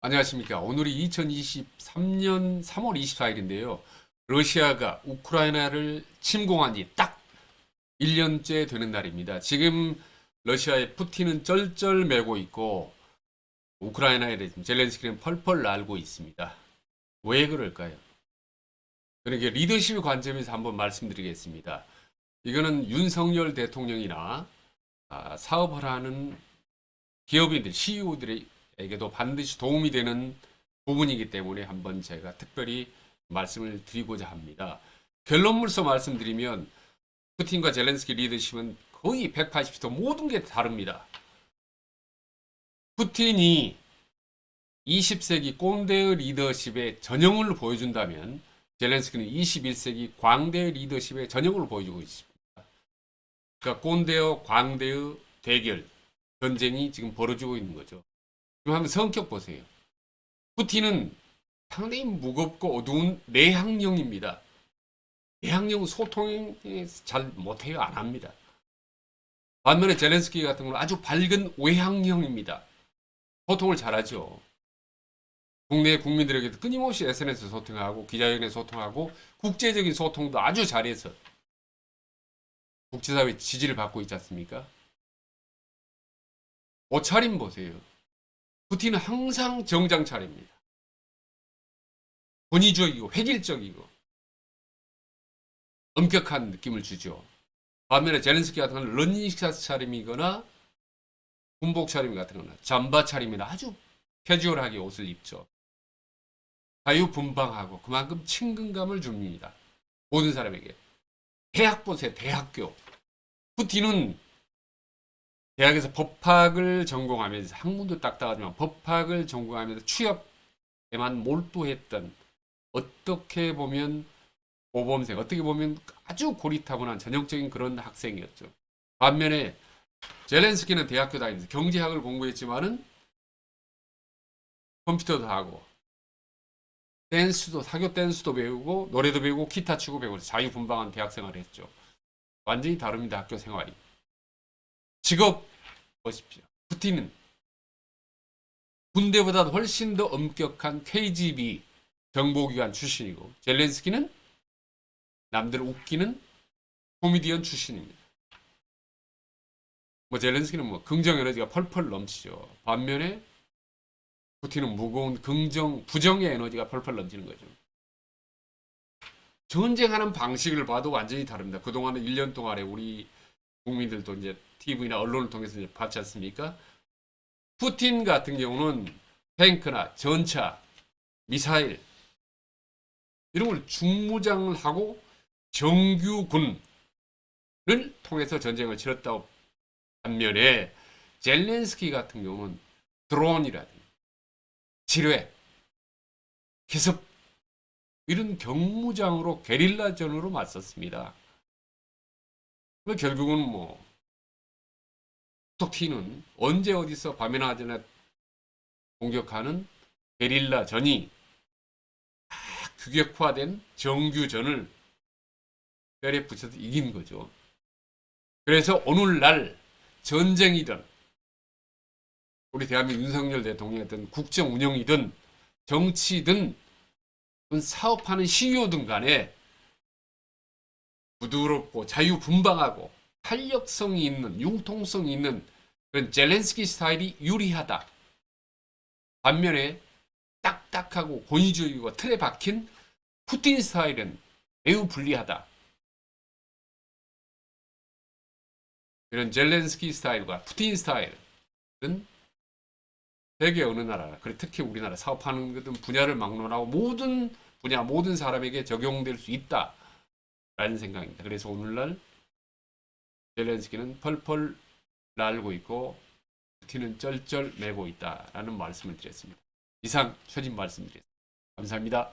안녕하십니까. 오늘이 2023년 3월 24일인데요. 러시아가 우크라이나를 침공한 지 딱 1년째 되는 날입니다. 지금 러시아의 푸틴은 쩔쩔매고 있고 우크라이나에 대해서 젤렌스키는 펄펄 날고 있습니다. 왜 그럴까요? 그러니까 리더십의 관점에서 한번 말씀드리겠습니다. 이거는 윤석열 대통령이나 아, 사업을 하는 기업인들, CEO들 에게도 반드시 도움이 되는 부분이기 때문에 한번 제가 특별히 말씀을 드리고자 합니다. 결론물서 말씀드리면 푸틴과 젤렌스키 리더십은 거의 180도 모든 게 다릅니다. 푸틴이 20세기 꼰대의 리더십의 전형을 보여준다면 젤렌스키는 21세기 광대의 리더십의 전형을 보여주고 있습니다. 그러니까 꼰대와 광대의 대결, 전쟁이 지금 벌어지고 있는 거죠. 그럼 한번 성격 보세요. 푸틴은 상당히 무겁고 어두운 내향형입니다. 내향형 소통이 잘 못해요. 안 합니다. 반면에 젤렌스키 같은 경우는 아주 밝은 외향형입니다. 소통을 잘하죠. 국내 국민들에게도 끊임없이 SNS 소통하고 기자회견에 소통하고 국제적인 소통도 아주 잘해서 국제사회 지지를 받고 있지 않습니까? 옷차림 보세요. 푸틴은 항상 정장 차립니다. 권위적이고 획일적이고 엄격한 느낌을 주죠. 반면에 젤렌스키 같은 경우는 런닝샷 차림이거나 군복 차림 같은 거나 잠바 차림이나 아주 캐주얼하게 옷을 입죠. 자유분방하고 그만큼 친근감을 줍니다. 모든 사람에게. 대학 보세요. 대학교. 푸틴은 대학에서 법학을 전공하면서 학문도 딱딱하지만 법학을 전공하면서 취업에만 몰두했던 어떻게 보면 모범생, 어떻게 보면 아주 고리타분한 전형적인 그런 학생이었죠. 반면에 젤렌스키는 대학교 다니면서 경제학을 공부했지만은 컴퓨터도 하고 댄스도 사교 댄스도 배우고 노래도 배우고 기타 치고 배우고 자유분방한 대학 생활을 했죠. 완전히 다릅니다. 학교 생활이. 직업 보십시오. 푸틴은 군대보다 훨씬 더 엄격한 KGB 정보기관 출신이고 젤렌스키는 남들 웃기는 코미디언 출신입니다. 뭐 젤렌스키는 뭐 긍정 에너지가 펄펄 넘치죠. 반면에 푸틴은 무거운 긍정 부정의 에너지가 펄펄 넘치는 거죠. 전쟁하는 방식을 봐도 완전히 다릅니다. 그동안은 1년 동안에 우리 국민들도 이제 TV나 언론을 통해서 이제 봤지 않습니까? 푸틴 같은 경우는 탱크나 전차, 미사일 이런 걸 중무장을 하고 정규군을 통해서 전쟁을 치렀다고 반면에 젤렌스키 같은 경우는 드론이라든지 지뢰, 기습 이런 경무장으로 게릴라전으로 맞섰습니다. 그 결국은 뭐 톡튀는 언제 어디서 밤이나 낮이나 공격하는 게릴라 전이 딱 규격화된 정규전을 뼈에 붙여서 이긴 거죠. 그래서 오늘날 전쟁이든 우리 대한민국 윤석열 대통령이든 국정 운영이든 정치든 사업하는 CEO든 간에 부드럽고 자유분방하고 탄력성이 있는 융통성이 있는 그런 젤렌스키 스타일이 유리하다. 반면에 딱딱하고 권위주의고 틀에 박힌 푸틴 스타일은 매우 불리하다. 이런 젤렌스키 스타일과 푸틴 스타일은 세계 어느 나라, 그리고 특히 우리나라 사업하는 분야를 막론하고 모든 분야, 모든 사람에게 적용될 수 있다. 라는 생각입니다. 그래서 오늘날 젤렌스키는 펄펄 날고 있고 푸틴은 쩔쩔 매고 있다라는 말씀을 드렸습니다. 이상 최진 말씀드렸습니다. 감사합니다.